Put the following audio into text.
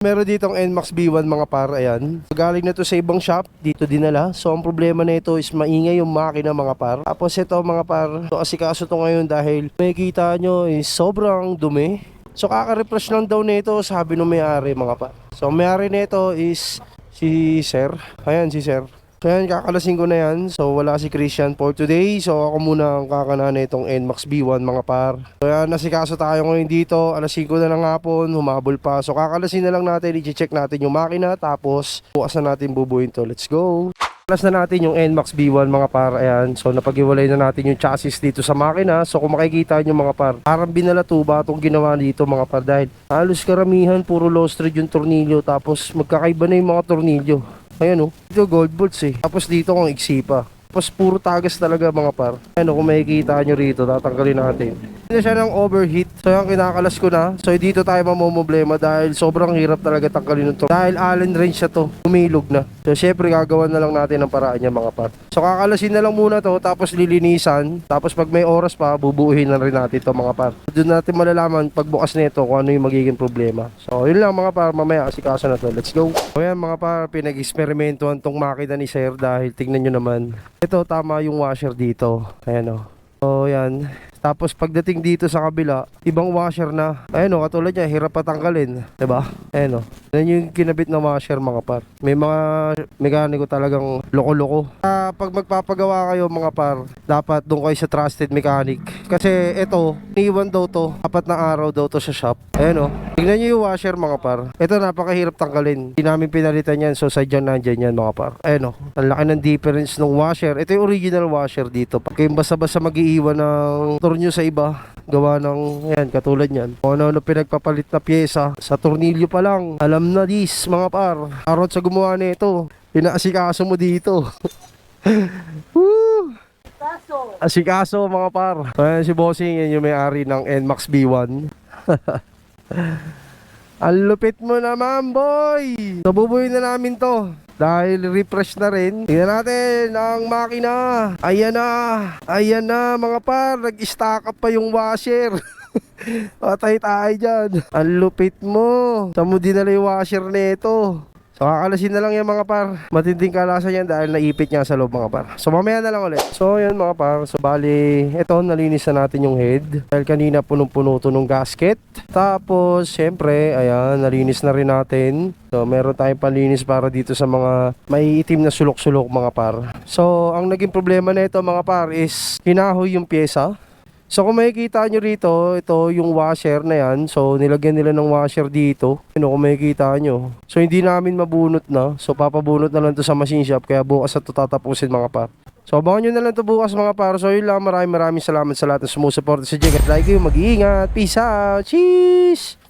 Meron ditong NMAX B1 mga par, ayan. Galing na to sa ibang shop, dito dinala. So ang problema na ito is maingay yung makina mga par. Tapos ito mga par, so asikaso to ngayon dahil makikita nyo is sobrang dumi. So kaka-refresh lang daw nito sabi ng may-ari mga par. So may-ari nito is si Sir. Ayan si Sir. So yan, kakalasin ko na yan. So wala si Christian for today. So ako muna ang kakana na itong NMAX B1 mga par. So yan, nasikaso tayo ngayon dito. Alas 5 na ng hapon, humabol pa. So kakalasin na lang natin, i-check natin yung makina. Tapos bukas na natin bubuin to. Let's go! Alas na natin yung NMAX B1 mga par. Ayan. So napag-iwalay na natin yung chassis dito sa makina. So kung makikita nyo mga par, parang binalatuba itong ginawa dito mga par. Dahil halos karamihan, puro low thread yung tornilyo. Tapos magkakaiba na yung mga tornilyo. Ayan oh. Dito gold bolts eh. Tapos dito kung iksi pa. Tapos puro tagas talaga mga par. Ayan oh, kung makikita nyo rito, tatanggalin natin. Na siya ng overheat. So yung kinakalas ko na. So dito tayo mamomblema dahil sobrang hirap talaga tanggalin nito. Dahil allen wrench siya to. Umilog na. So syempre gagawa na lang natin ang paraan niya mga par. So kakalasin na lang muna to tapos lilinisan. Tapos pag may oras pa, bubuuhin na rin natin to mga par. Doon natin malalaman pagbukas nito kung ano yung magiging problema. So yun lang mga par. Mamaya asikaso na to. Let's go. So yan mga par. Pinag-experimentuhan tong makina ni Sir dahil tignan nyo naman. Ito tama yung washer dito. Ayan o. So yan. Tapos pagdating dito sa kabila, ibang washer na. Ayan o, katulad niya, hirap patanggalin. ba? Ayan o. Yan yung kinabit na washer mga par. May mga mekaniko talagang loko-loko. Ah, pag magpapagawa kayo mga par, dapat doon kayo sa trusted mechanic. Kasi ito, iniwan daw to, apat na araw daw to sa shop. Ayan o. Tingnan niyo yung washer mga par. Ito napakahirap tanggalin. Hindi namin pinalitan yan, so sadya nandyan yan mga par. Ayan o. Ang laki ng difference ng washer. Ito yung original washer dito. Pag kayong basta-basta mag-iiwan ng tornyo sa iba, gawa ng, yan, katulad yan. Kung ano-ano pinagpapalit na pyesa, sa tornilyo pa lang. Alam na dis, mga par. Arot sa gumawa nito. Pinaasikaso mo dito. Woo! Asikaso mga par. Ayan si Bossing, yan yung may-ari ng NMAX B1. Ang lupit mo naman, boy! Nabubuhay na namin to. Dahil refresh na rin. Tingnan natin ang makina. Ayan na. Ayan na, mga par. Nag-stack up pa yung washer. Patay tayo dyan. Ang lupit mo. Saan mo dinala yung washer nito? So kakalasin na lang yan mga par. Matinding kalasan yan dahil naipit niya sa loob mga par. So mamaya na lang ulit. So yun mga par. So bali, ito nalinis na natin yung head. Dahil kanina punong-puno to nung gasket. Tapos syempre, ayan, nalinis na rin natin. So meron tayong panlinis para dito sa mga may itim na sulok-sulok mga par. So ang naging problema na ito mga par is hinahoy yung pyesa. So kung makikita nyo rito, ito yung washer na yan. So nilagyan nila ng washer dito. Ano kung makikita nyo. So hindi namin mabunot na. So papabunot na lang to sa machine shop. Kaya bukas na tatapusin mga par. So abangan nyo na lang to bukas mga par. So yun lang. Maraming maraming salamat sa lahat ng sumusuporta sa Jig at like kayo. Mag-iingat. Peace out. Cheese!